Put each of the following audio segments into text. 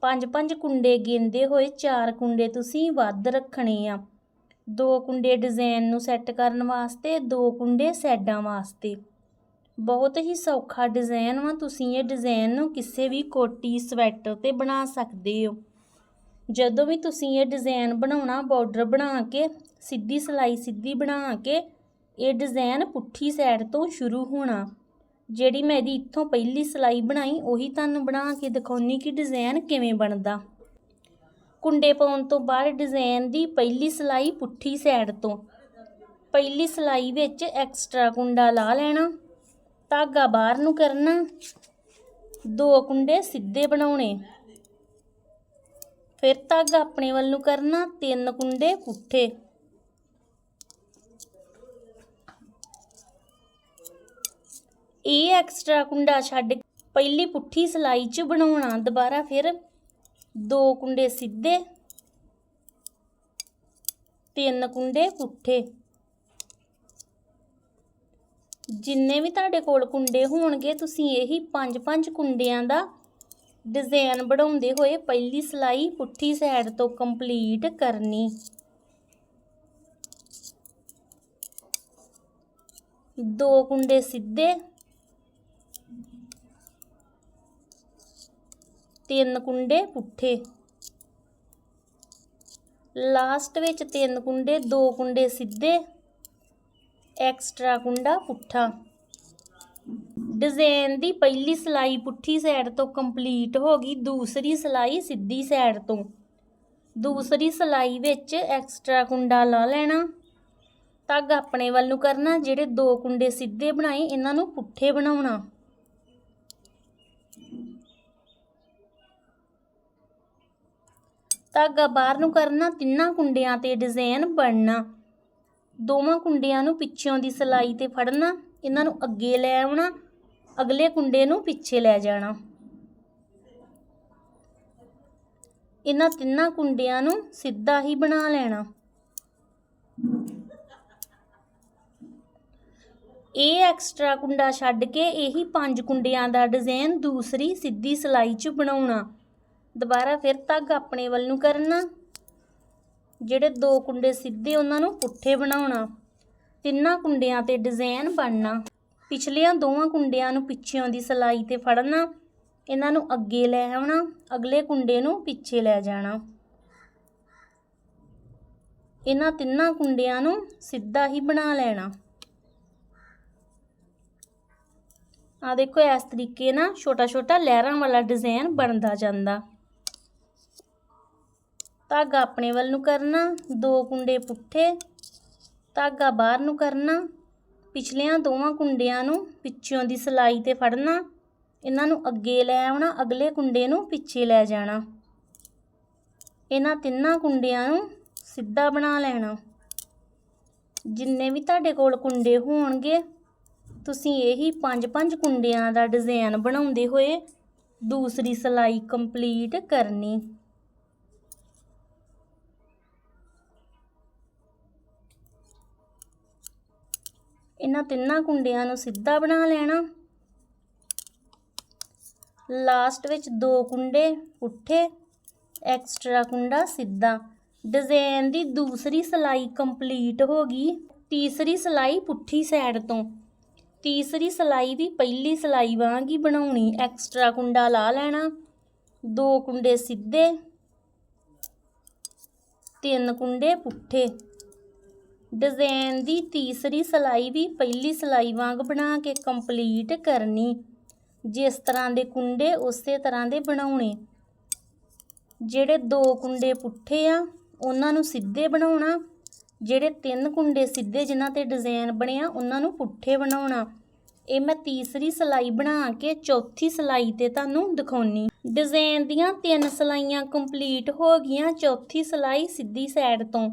ਪੰਜ ਪੰਜ ਕੁੰਡੇ ਗਿਣਦੇ ਹੋਏ ਚਾਰ ਕੁੰਡੇ ਤੁਸੀਂ ਵੱਧ ਰੱਖਣੇ ਆ। ਦੋ ਕੁੰਡੇ ਡਿਜ਼ਾਈਨ ਨੂੰ ਸੈੱਟ ਕਰਨ ਵਾਸਤੇ, ਦੋ ਕੁੰਡੇ ਸੈਡਾਂ ਵਾਸਤੇ। ਬਹੁਤ ਹੀ ਸੌਖਾ ਡਿਜ਼ਾਈਨ ਵਾ, ਤੁਸੀਂ ਇਹ ਡਿਜ਼ਾਈਨ ਨੂੰ ਕਿਸੇ ਵੀ ਕੋਟੀ, ਸਵੈਟਰ ਤੇ ਬਣਾ ਸਕਦੇ ਹੋ। ਜਦੋਂ ਵੀ ਤੁਸੀਂ ਇਹ ਡਿਜ਼ਾਈਨ ਬਣਾਉਣਾ, ਬਾਰਡਰ ਬਣਾ ਕੇ, ਸਿੱਧੀ ਸਲਾਈ ਸਿੱਧੀ ਬਣਾ ਕੇ, ਇਹ ਡਿਜ਼ਾਈਨ ਪੁੱਠੀ ਸਾਈਡ ਤੋਂ ਸ਼ੁਰੂ ਹੋਣਾ। ਜਿਹੜੀ ਮੈਂ ਇਹਦੀ ਇੱਥੋਂ ਪਹਿਲੀ ਸਲਾਈ ਬਣਾਈ, ਉਹੀ ਤੁਹਾਨੂੰ ਬਣਾ ਕੇ ਦਿਖਾਉਣੀ ਕਿ ਡਿਜ਼ਾਈਨ ਕਿਵੇਂ ਬਣਦਾ। ਕੁੰਡੇ ਪਾਉਣ ਤੋਂ ਬਾਅਦ ਡਿਜ਼ਾਈਨ ਦੀ ਪਹਿਲੀ ਸਲਾਈ ਪੁੱਠੀ ਸਾਈਡ ਤੋਂ। ਪਹਿਲੀ ਸਲਾਈ ਵਿੱਚ ਐਕਸਟਰਾ ਕੁੰਡਾ ਲਾ ਲੈਣਾ, ਧਾਗਾ ਬਾਹਰ ਨੂੰ ਕਰਨਾ, ਦੋ ਕੁੰਡੇ ਸਿੱਧੇ ਬਣਾਉਣੇ। ਫਿਰ ਧਾਗਾ ਆਪਣੇ ਵੱਲ ਨੂੰ ਕਰਨਾ, ਤਿੰਨ ਕੁੰਡੇ ਪੁੱਠੇ। ਇਹ ਐਕਸਟਰਾ ਕੁੰਡਾ ਛੱਡ ਪਹਿਲੀ ਪੁੱਠੀ ਸਲਾਈ 'ਚ ਬਣਾਉਣਾ, ਦੁਬਾਰਾ ਫਿਰ ਦੋ ਕੁੰਡੇ ਸਿੱਧੇ, ਤਿੰਨ ਕੁੰਡੇ ਪੁੱਠੇ। ਜਿੰਨੇ ਵੀ ਤੁਹਾਡੇ ਕੋਲ ਕੁੰਡੇ ਹੋਣਗੇ, ਤੁਸੀਂ ਇਹੀ ਪੰਜ ਪੰਜ ਕੁੰਡਿਆਂ ਦਾ ਡਿਜ਼ਾਈਨ ਬਣਾਉਂਦੇ ਹੋਏ ਪਹਿਲੀ ਸਲਾਈ ਪੁੱਠੀ ਸਾਈਡ ਤੋਂ ਕੰਪਲੀਟ ਕਰਨੀ। ਦੋ ਕੁੰਡੇ ਸਿੱਧੇ ਤਿੰਨ ਕੁੰਡੇ ਪੁੱਠੇ। ਲਾਸਟ ਵਿੱਚ ਤਿੰਨ ਕੁੰਡੇ, ਦੋ ਕੁੰਡੇ ਸਿੱਧੇ, ਐਕਸਟਰਾ ਕੁੰਡਾ ਪੁੱਠਾ। ਡਿਜ਼ਾਈਨ ਦੀ ਪਹਿਲੀ ਸਲਾਈ ਪੁੱਠੀ ਸਾਈਡ ਤੋਂ ਕੰਪਲੀਟ ਹੋ ਗਈ, ਦੂਸਰੀ ਸਲਾਈ ਸਿੱਧੀ ਸਾਈਡ ਤੋਂ। ਦੂਸਰੀ ਸਲਾਈ ਵਿੱਚ ਐਕਸਟਰਾ ਕੁੰਡਾ ਲਾ ਲੈਣਾ। ਧਾਗਾ ਆਪਣੇ ਵੱਲ ਨੂੰ ਕਰਨਾ, ਜਿਹੜੇ ਦੋ ਕੁੰਡੇ ਸਿੱਧੇ ਬਣਾਏ, ਇਹਨਾਂ ਨੂੰ ਪੁੱਠੇ ਬਣਾਉਣਾ। ਧਾਗਾ ਬਾਹਰ ਨੂੰ ਕਰਨਾ, ਤਿੰਨਾਂ ਕੁੰਡਿਆਂ ਤੇ ਡਿਜ਼ਾਈਨ ਬਣਨਾ। ਦੋਵਾਂ ਕੁੰਡਿਆਂ ਨੂੰ ਪਿੱਛੋਂ ਦੀ ਸਲਾਈ ਤੇ ਫੜਨਾ, ਇਹਨਾਂ ਨੂੰ ਅੱਗੇ ਲੈ ਆਉਣਾ, ਅਗਲੇ ਕੁੰਡੇ ਨੂੰ ਪਿੱਛੇ ਲੈ ਜਾਣਾ। ਇਹਨਾਂ ਤਿੰਨਾਂ ਕੁੰਡਿਆਂ ਨੂੰ ਸਿੱਧਾ ਹੀ ਬਣਾ ਲੈਣਾ। ਇਹ ਐਕਸਟਰਾ ਕੁੰਡਾ ਛੱਡ ਕੇ ਇਹੀ ਪੰਜ ਕੁੰਡਿਆਂ ਦਾ ਡਿਜ਼ਾਈਨ ਦੂਸਰੀ ਸਿੱਧੀ ਸਲਾਈ 'ਚ ਬਣਾਉਣਾ। ਦੁਬਾਰਾ ਫਿਰ ਧਾਗਾ ਆਪਣੇ ਵੱਲ ਨੂੰ ਕਰਨਾ। ਜਿਹੜੇ ਦੋ ਕੁੰਡੇ ਸਿੱਧੇ ਉਹਨਾਂ ਨੂੰ ਪੁੱਠੇ ਬਣਾਉਣਾ। ਤਿੰਨਾਂ ਕੁੰਡਿਆਂ ਤੇ ਡਿਜ਼ਾਈਨ ਬਣਨਾ। ਪਿਛਲੀਆਂ ਦੋਵਾਂ ਕੁੰਡਿਆਂ ਨੂੰ ਪਿੱਛਿਓਂ ਦੀ ਸਲਾਈ ਤੇ ਫੜਨਾ। ਇਹਨਾਂ ਨੂੰ ਅੱਗੇ ਲੈ ਆਉਣਾ। ਅਗਲੇ ਕੁੰਡੇ ਨੂੰ ਪਿੱਛੇ ਲੈ ਜਾਣਾ। ਇਹਨਾਂ ਤਿੰਨਾਂ ਕੁੰਡਿਆਂ ਨੂੰ ਸਿੱਧਾ ਹੀ ਬਣਾ ਲੈਣਾ। ਆ ਦੇਖੋ, ਇਸ ਤਰੀਕੇ ਨਾਲ ਛੋਟਾ ਛੋਟਾ ਲਹਿਰਾਂ ਵਾਲਾ ਡਿਜ਼ਾਈਨ ਬਣਦਾ ਜਾਂਦਾ। ਧਾਗਾ ਆਪਣੇ ਵੱਲ ਨੂੰ ਕਰਨਾ, ਦੋ ਕੁੰਡੇ ਪੁੱਠੇ, ਧਾਗਾ ਬਾਹਰ ਨੂੰ ਕਰਨਾ, ਪਿਛਲਿਆਂ ਦੋਵਾਂ ਕੁੰਡਿਆਂ ਨੂੰ ਪਿੱਛੋਂ ਦੀ ਸਲਾਈ ਤੇ ਫੜਨਾ, ਇਹਨਾਂ ਨੂੰ ਅੱਗੇ ਲੈ ਆਉਣਾ, ਅਗਲੇ ਕੁੰਡੇ ਨੂੰ ਪਿੱਛੇ ਲੈ ਜਾਣਾ। ਇਹਨਾਂ ਤਿੰਨਾਂ ਕੁੰਡਿਆਂ ਨੂੰ ਸਿੱਧਾ ਬਣਾ ਲੈਣਾ। ਜਿੰਨੇ ਵੀ ਤੁਹਾਡੇ ਕੋਲ ਕੁੰਡੇ ਹੋਣਗੇ, ਤੁਸੀਂ ਇਹੀ ਪੰਜ ਪੰਜ ਕੁੰਡਿਆਂ ਦਾ ਡਿਜ਼ਾਈਨ ਬਣਾਉਂਦੇ ਹੋਏ ਦੂਸਰੀ ਸਲਾਈ ਕੰਪਲੀਟ ਕਰਨੀ। ਇਹਨਾਂ ਤਿੰਨਾਂ ਕੁੰਡਿਆਂ ਨੂੰ ਸਿੱਧਾ ਬਣਾ ਲੈਣਾ। ਲਾਸਟ ਵਿੱਚ ਦੋ ਕੁੰਡੇ, ਪੁੱਠੇ, ਐਕਸਟਰਾ ਕੁੰਡਾ ਸਿੱਧਾ। ਡਿਜ਼ਾਈਨ ਦੀ ਦੂਸਰੀ ਸਲਾਈ ਕੰਪਲੀਟ ਹੋ ਗਈ। ਤੀਸਰੀ ਸਲਾਈ ਪੁੱਠੀ ਸਾਈਡ ਤੋਂ। ਤੀਸਰੀ ਸਲਾਈ ਵੀ ਪਹਿਲੀ ਸਲਾਈ ਵਾਂਗ ਹੀ ਬਣਾਉਣੀ। ਐਕਸਟਰਾ ਕੁੰਡਾ ਲਾ ਲੈਣਾ। ਦੋ ਕੁੰਡੇ ਸਿੱਧੇ, ਤਿੰਨ ਕੁੰਡੇ ਪੁੱਠੇ। ਡਿਜ਼ਾਈਨ ਦੀ ਤੀਸਰੀ ਸਲਾਈ ਵੀ ਪਹਿਲੀ ਸਲਾਈ ਵਾਂਗ ਬਣਾ ਕੇ ਕੰਪਲੀਟ ਕਰਨੀ। ਜਿਸ ਤਰ੍ਹਾਂ ਦੇ ਕੁੰਡੇ, ਉਸੇ ਤਰ੍ਹਾਂ ਦੇ ਬਣਾਉਣੇ। ਜਿਹੜੇ ਦੋ ਕੁੰਡੇ ਪੁੱਠੇ ਆ, ਉਹਨਾਂ ਨੂੰ ਸਿੱਧੇ ਬਣਾਉਣਾ। ਜਿਹੜੇ ਤਿੰਨ ਕੁੰਡੇ ਸਿੱਧੇ ਜਿਨ੍ਹਾਂ ਤੇ ਡਿਜ਼ਾਈਨ ਬਣਿਆ ਉਹਨਾਂ ਨੂੰ ਪੁੱਠੇ ਬਣਾਉਣਾ। ਇਹ ਮੈਂ ਤੀਸਰੀ ਸਲਾਈ ਬਣਾ ਕੇ ਚੌਥੀ ਸਲਾਈ ਤੇ ਤੁਹਾਨੂੰ ਦਿਖਾਉਣੀ। ਡਿਜ਼ਾਈਨ ਦੀਆਂ ਤਿੰਨ ਸਲਾਈਆਂ ਕੰਪਲੀਟ ਹੋ ਗਈਆਂ, ਚੌਥੀ ਸਲਾਈ ਸਿੱਧੀ ਸਾਈਡ ਤੋਂ।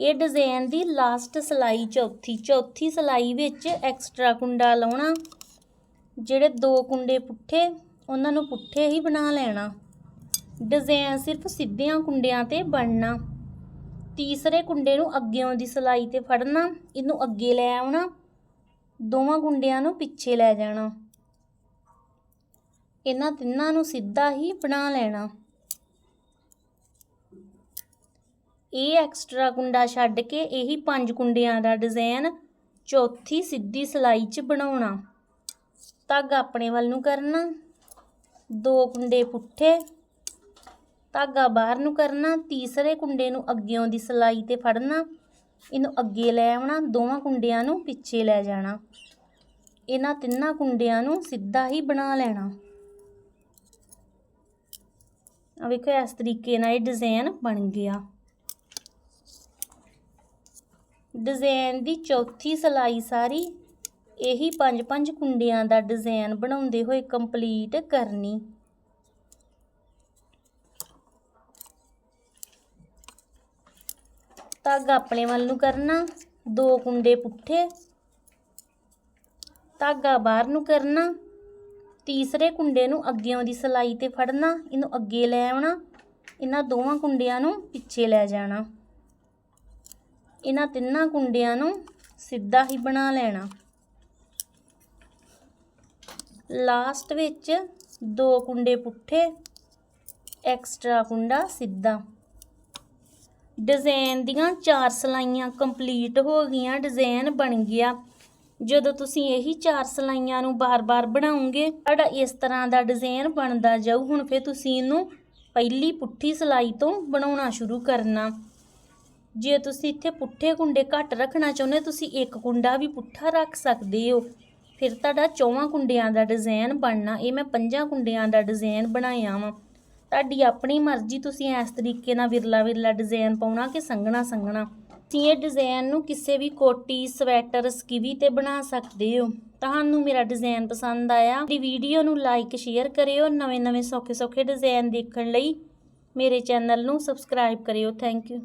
ਇਹ ਡਿਜ਼ਾਈਨ ਦੀ ਲਾਸਟ ਸਲਾਈ, ਚੌਥੀ ਚੌਥੀ ਸਲਾਈ ਵਿੱਚ ਐਕਸਟਰਾ ਕੁੰਡਾ ਲਾਉਣਾ। ਜਿਹੜੇ ਦੋ ਕੁੰਡੇ ਪੁੱਠੇ, ਉਹਨਾਂ ਨੂੰ ਪੁੱਠੇ ਹੀ ਬਣਾ ਲੈਣਾ। ਡਿਜ਼ਾਈਨ ਸਿਰਫ ਸਿੱਧਿਆਂ ਕੁੰਡਿਆਂ ਤੇ ਬਣਨਾ। ਤੀਸਰੇ ਕੁੰਡੇ ਨੂੰ ਅੱਗਿਓਂ ਦੀ ਸਲਾਈ ਤੇ ਫੜਨਾ, ਇਹਨੂੰ ਅੱਗੇ ਲੈ ਆਉਣਾ, ਦੋਵਾਂ ਕੁੰਡਿਆਂ ਨੂੰ ਪਿੱਛੇ ਲੈ ਜਾਣਾ। ਇਹਨਾਂ ਤਿੰਨਾਂ ਨੂੰ ਸਿੱਧਾ ਹੀ ਬਣਾ ਲੈਣਾ। ਇਹ ਐਕਸਟਰਾ ਕੁੰਡਾ ਛੱਡ ਕੇ ਇਹੀ ਪੰਜ ਕੁੰਡਿਆਂ ਦਾ ਡਿਜ਼ਾਈਨ ਚੌਥੀ ਸਿੱਧੀ ਸਲਾਈ 'ਚ ਬਣਾਉਣਾ। ਧਾਗਾ ਆਪਣੇ ਵੱਲ ਨੂੰ ਕਰਨਾ, ਦੋ ਕੁੰਡੇ ਪੁੱਠੇ, ਧਾਗਾ ਬਾਹਰ ਨੂੰ ਕਰਨਾ, ਤੀਸਰੇ ਕੁੰਡੇ ਨੂੰ ਅੱਗਿਓਂ ਦੀ ਸਲਾਈ ਤੇ ਫੜਨਾ, ਇਹਨੂੰ ਅੱਗੇ ਲੈ ਆਉਣਾ, ਦੋਵਾਂ ਕੁੰਡਿਆਂ ਨੂੰ ਪਿੱਛੇ ਲੈ ਜਾਣਾ। ਇਹਨਾਂ ਤਿੰਨਾਂ ਕੁੰਡਿਆਂ ਨੂੰ ਸਿੱਧਾ ਹੀ ਬਣਾ ਲੈਣਾ। ਆ ਵੇਖੋ, ਇਸ ਤਰੀਕੇ ਨਾਲ ਇਹ ਡਿਜ਼ਾਈਨ ਬਣ ਗਿਆ। ਡਿਜ਼ਾਈਨ ਦੀ ਚੌਥੀ ਸਲਾਈ ਸਾਰੀ, ਇਹੀ ਪੰਜ ਪੰਜ ਕੁੰਡਿਆਂ ਦਾ ਡਿਜ਼ਾਈਨ ਬਣਾਉਂਦੇ ਹੋਏ ਕੰਪਲੀਟ ਕਰਨੀ। ਧਾਗਾ ਆਪਣੇ ਵੱਲ ਨੂੰ ਕਰਨਾ, ਦੋ ਕੁੰਡੇ ਪੁੱਠੇ। ਧਾਗਾ ਬਾਹਰ ਨੂੰ ਕਰਨਾ, ਤੀਸਰੇ ਕੁੰਡੇ ਨੂੰ ਅੱਗਿਓਂ ਦੀ ਸਲਾਈ ਤੇ ਫੜਨਾ, ਇਹਨੂੰ ਅੱਗੇ ਲੈ ਆਉਣਾ, ਇਹਨਾਂ ਦੋਵਾਂ ਕੁੰਡਿਆਂ ਨੂੰ ਪਿੱਛੇ ਲੈ ਜਾਣਾ। ਇਹਨਾਂ ਤਿੰਨਾਂ ਕੁੰਡਿਆਂ ਨੂੰ ਸਿੱਧਾ ਹੀ ਬਣਾ ਲੈਣਾ। ਲਾਸਟ ਵਿੱਚ ਦੋ ਕੁੰਡੇ ਪੁੱਠੇ, ਐਕਸਟਰਾ ਕੁੰਡਾ ਸਿੱਧਾ। ਡਿਜ਼ਾਈਨ ਦੀਆਂ ਚਾਰ ਸਲਾਈਆਂ ਕੰਪਲੀਟ ਹੋ ਗਈਆਂ ਡਿਜ਼ਾਈਨ ਬਣ ਗਿਆ। ਜਦੋਂ ਤੁਸੀਂ ਇਹੀ ਚਾਰ ਸਲਾਈਆਂ ਨੂੰ ਬਾਰ-ਬਾਰ ਬਣਾਉਂਗੇ ਤੁਹਾਡਾ ਇਸ ਤਰ੍ਹਾਂ ਦਾ ਡਿਜ਼ਾਈਨ ਬਣਦਾ ਜਾਊ। ਹੁਣ ਫਿਰ ਤੁਸੀਂ ਇਹਨੂੰ ਪਹਿਲੀ ਪੁੱਠੀ ਸਲਾਈ ਤੋਂ ਬਣਾਉਣਾ ਸ਼ੁਰੂ ਕਰਨਾ। ਜੇ ਤੁਸੀਂ ਇੱਥੇ ਪੁੱਠੇ ਕੁੰਡੇ ਘੱਟ ਰੱਖਣਾ ਚਾਹੁੰਦੇ ਤੁਸੀਂ ਇੱਕ ਕੁੰਡਾ ਵੀ ਪੁੱਠਾ ਰੱਖ ਸਕਦੇ ਹੋ। ਫਿਰ ਤੁਹਾਡਾ ਚੌਵਾਂ ਕੁੰਡਿਆਂ ਦਾ ਡਿਜ਼ਾਈਨ ਬਣਨਾ, ਇਹ ਮੈਂ ਪੰਜਾਂ ਕੁੰਡਿਆਂ ਦਾ ਡਿਜ਼ਾਈਨ ਬਣਾਇਆ ਵਾਂ। ਤੁਹਾਡੀ ਆਪਣੀ ਮਰਜ਼ੀ, ਤੁਸੀਂ ਇਸ ਤਰੀਕੇ ਨਾਲ ਵਿਰਲਾ ਵਿਰਲਾ ਡਿਜ਼ਾਈਨ ਪਾਉਣਾ ਕਿ ਸੰਘਣਾ ਸੰਘਣਾ। ਤੁਸੀਂ ਇਹ ਡਿਜ਼ਾਈਨ ਨੂੰ ਕਿਸੇ ਵੀ ਕੋਟੀ, ਸਵੈਟਰ, ਸਕਿਵੀ ਤੇ ਬਣਾ ਸਕਦੇ ਹੋ। ਤੁਹਾਨੂੰ ਮੇਰਾ ਡਿਜ਼ਾਈਨ ਪਸੰਦ ਆਇਆ ਦੀ ਵੀਡੀਓ ਨੂੰ ਲਾਈਕ, ਸ਼ੇਅਰ ਕਰਿਓ ਨਵੇਂ ਨਵੇਂ ਸੌਖੇ ਸੌਖੇ ਡਿਜ਼ਾਈਨ ਦੇਖਣ ਲਈ ਮੇਰੇ ਚੈਨਲ ਨੂੰ ਸਬਸਕ੍ਰਾਈਬ ਕਰਿਓ। Thank you.